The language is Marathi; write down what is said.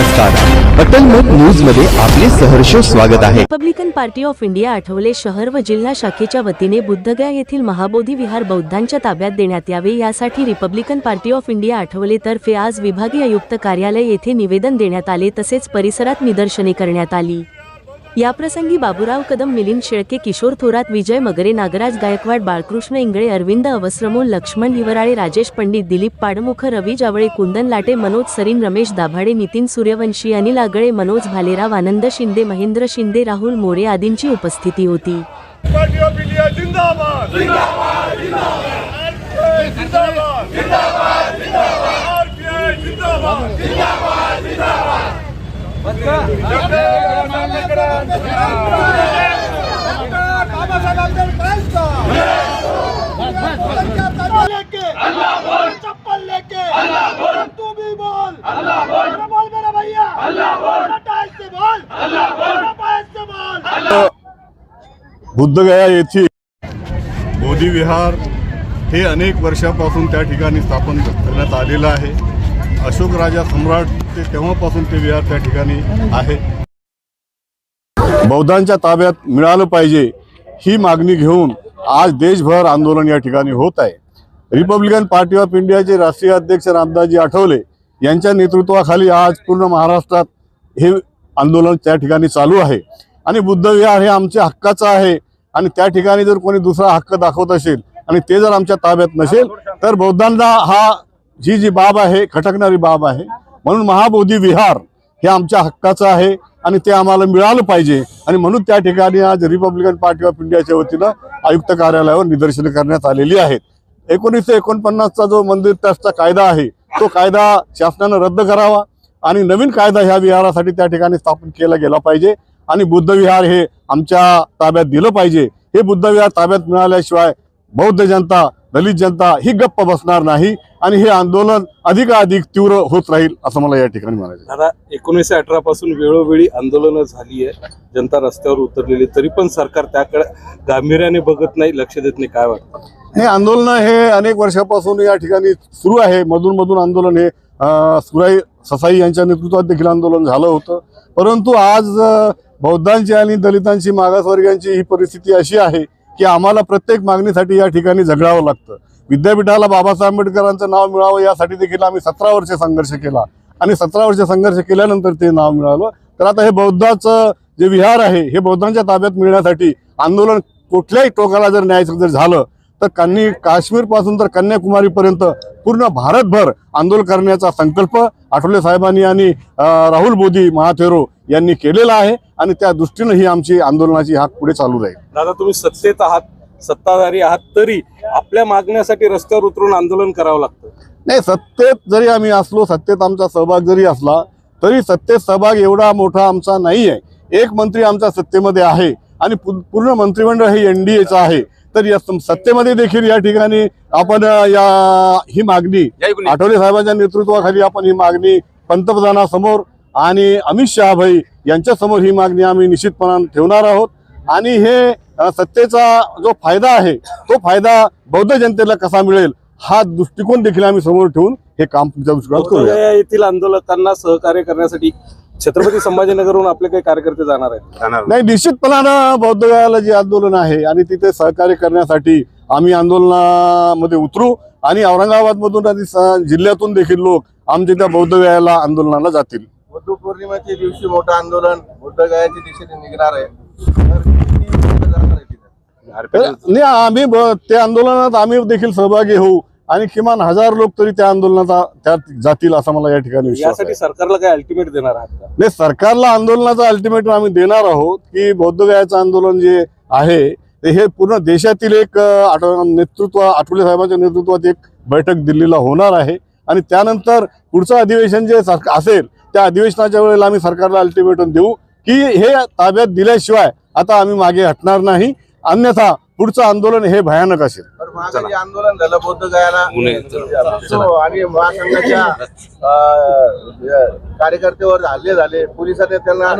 नमस्कार. अटलमत न्यूजमध्ये आपले सहर्ष स्वागत आहे. Republican Party of India Athawale शहर व जिल्हा शाखेच्या वतीने बुद्धगया येथील महाबोधी विहार बौद्धांच्या ताब्यात देण्यात यावे यासाठी Republican Party of India Athawale तर्फे आज विभागीय आयुक्त कार्यालय येथे निवेदन देण्यात आले तसेच परिसरात निदर्शने करण्यात आली. याप्रसंगी बाबुराव कदम मिलिंद शेळके किशोर थोरात विजय मगरे नागराज गायकवाड बाळकृष्ण इंगळे अरविंद अवस्रमोल लक्ष्मण हिवराळे राजेश पंडित दिलीप पाडमुख रवी जावळे कुंदन लाटे मनोज सरीन रमेश दाभाडे नितीन सूर्यवंशी अनिल आगळे मनोज भालेराव आनंद शिंदे महेंद्र शिंदे राहुल मोरे आदींची उपस्थिती होती. जिंदाबाद ऑफ इंडिया जिंदाबाद जिंदाबाद जिंदाबाद जिंदाबाद जिंदाबाद जिंदाबाद आरपीआय जिंदाबाद लेके अल्लाह बोल चप्पल लेके तू भी बोल बोल मेरा भैया से बोल से बोल बुद्धगया येथील बोधी विहार हे अनेक वर्षापासून त्या ठिकाणी स्थापन करण्यात आलेलं आहे. अशोक राजा सम्राट ते तेव्हापासून ते विहार त्या ठिकाणी आहे. बौद्धांच्या ताब्यात मिळालं पाहिजे ही मागणी घेऊन आज देशभर आंदोलन या ठिकाणी होत आहे. रिपब्लिकन पार्टी ऑफ इंडियाचे राष्ट्रीय अध्यक्ष रामदासजी आठवले यांच्या नेतृत्वाखाली आज पूर्ण महाराष्ट्रात हे आंदोलन त्या ठिकाणी चालू आहे. आणि बुद्ध विहार हे आमच्या हक्काचं आहे आणि त्या ठिकाणी जर कोणी दुसरा हक्क दाखवत असेल आणि ते जर आमच्या ताब्यात नसेल तर बौद्धांना हा जी जी बाब आहे खटकणारी बाब आहे. म्हणून महाबोधी विहार हे आमच्या हक्काचं आहे आणि ते आम्हाला मिळालं पाहिजे. आणि म्हणून त्या ठिकाणी आज रिपब्लिकन पार्टी ऑफ इंडियाच्या वतीनं आयुक्त कार्यालयावर निदर्शनं करण्यात आलेली आहेत. एकोणीसशे एकोणपन्नासचा जो मंदिर ट्रस्टचा कायदा आहे तो कायदा शासनानं रद्द करावा आणि नवीन कायदा ह्या विहारासाठी त्या ठिकाणी स्थापन केला गेला पाहिजे. आणि बुद्ध विहार हे आमच्या ताब्यात दिलं पाहिजे. हे बुद्ध विहार ताब्यात मिळाल्याशिवाय बौद्ध जनता दलित जनता ही गप्प बसणार नाही आणि हे आंदोलन अधिकाधिक तीव्र होत राहील असं मला या ठिकाणी म्हणायचं. दादा एकोणीसशे अठरा पासून वेळोवेळी आंदोलनं झाली आहे जनता रस्त्यावर उतरलेली तरी पण सरकार त्याकडे गांभीर्याने बघत नाही लक्ष देत नाही. काय वाटतं? हे आंदोलन हे अनेक वर्षापासून या ठिकाणी सुरू आहे. मधून मधून आंदोलन हे सुराई ससाई यांच्या नेतृत्वात देखील आंदोलन झालं होतं. परंतु आज बौद्धांची आणि दलितांची मागासवर्गीयांची ही परिस्थिती अशी आहे की आम्हाला प्रत्येक मागणीसाठी या ठिकाणी झगडावं लागतं. विद्यापीठाला बाबासाहेब आंबेडकरांचं नाव मिळावं यासाठी देखील आम्ही सतरा वर्ष संघर्ष केला. आणि सतरा वर्ष संघर्ष केल्यानंतर ते नाव मिळालं. तर आता हे बौद्धाचं जे विहार आहे हे बौद्धांच्या ताब्यात मिळण्यासाठी आंदोलन कुठल्याही टोकाला जर न्यायचं जर झालं तर कन्नी काश्मीरपासून तर कन्याकुमारीपर्यंत पूर्ण भारतभर आंदोलन करण्याचा संकल्प आठवले साहेबांनी आणि राहुल मोदी महाथेरो यांनी केलेला आहे आणि त्या दृष्टीनं ही आमची आंदोलनाची हाक पुढे चालू राहील. दादा तुम्ही सत्तेत आहात सत्ताधारी आहात तरी आपल्या मागण्यासाठी रस्त्यावर उतरून आंदोलन करावं लागतं. नाही सत्तेत जरी आम्ही असलो सत्तेत आमचा सहभाग जरी असला तरी सत्तेत सहभाग एवढा मोठा आमचा नाही आहे एक मंत्री आमच्या सत्तेमध्ये आहे आणि पूर्ण मंत्रिमंडळ हे एन डी एचं आहे. तर या सत्तेमध्ये देखील या ठिकाणी आपण या ही मागणी आठवले साहेबांच्या नेतृत्वाखाली आपण ही मागणी पंतप्रधानासमोर आणि अमित शहा भाई यांच्या समोर ही मागणी आम्ही निश्चितपणाने ठेवणार आहोत. आणि हे सत्तेचा जो फायदा आहे तो फायदा बौद्ध जनतेला कसा मिळेल हा दृष्टिकोन देखील आम्ही समोर ठेवून हे काम तुमच्या दृष्टिकोनात करूया. येथील आंदोलकांना सहकार्य करण्यासाठी छत्रपती संभाजीनगरहून आपले काही कार्यकर्ते जाणार आहेत. नाही निश्चितपणानं बौद्ध गयाला जे आंदोलन आहे आणि तिथे सहकार्य करण्यासाठी आम्ही आंदोलनामध्ये उतरू आणि औरंगाबाद मधून आणि स- जिल्ह्यातून देखील लोक आमच्या त्या बौद्ध गयाला आंदोलनाला जातील. बुद्ध पौर्णिमेच्या दिवशी मोठं आंदोलन बुद्ध गयाच्या दिशेने निघणार आहे. नाही आम्ही त्या आंदोलनात आम्ही देखील सहभागी होऊ. आणि किमान हजार लोक तरी त्या आंदोलनात त्यात जातील असा मला या ठिकाणी विश्वास यासाठी आहे सरकारला काय अल्टिमेट देणार आहात का? नाही सरकारला आंदोलनाचा अल्टिमेटम आम्ही देणार आहोत की बौद्ध गयाचं आंदोलन जे आहे ते हे पूर्ण देशातील एक अं, आठव नेतृत्व आठवले साहेबांच्या नेतृत्वात एक बैठक दिल्लीला होणार आहे. आणि त्यानंतर पुढचं अधिवेशन जे सरकार असेल त्या अधिवेशनाच्या वेळेला आम्ही सरकारला अल्टिमेटम देऊ की हे ताब्यात दिल्याशिवाय आता आम्ही मागे हटणार नाही. अन्यथा पुढचं आंदोलन हे भयानक असेल. मागे जे आंदोलन झालं बौद्ध गयाला पुणे, तो आणि महासंघाच्या अं, कार्यकर्त्यावर हल्ले झाले पोलिसांनी त्यांना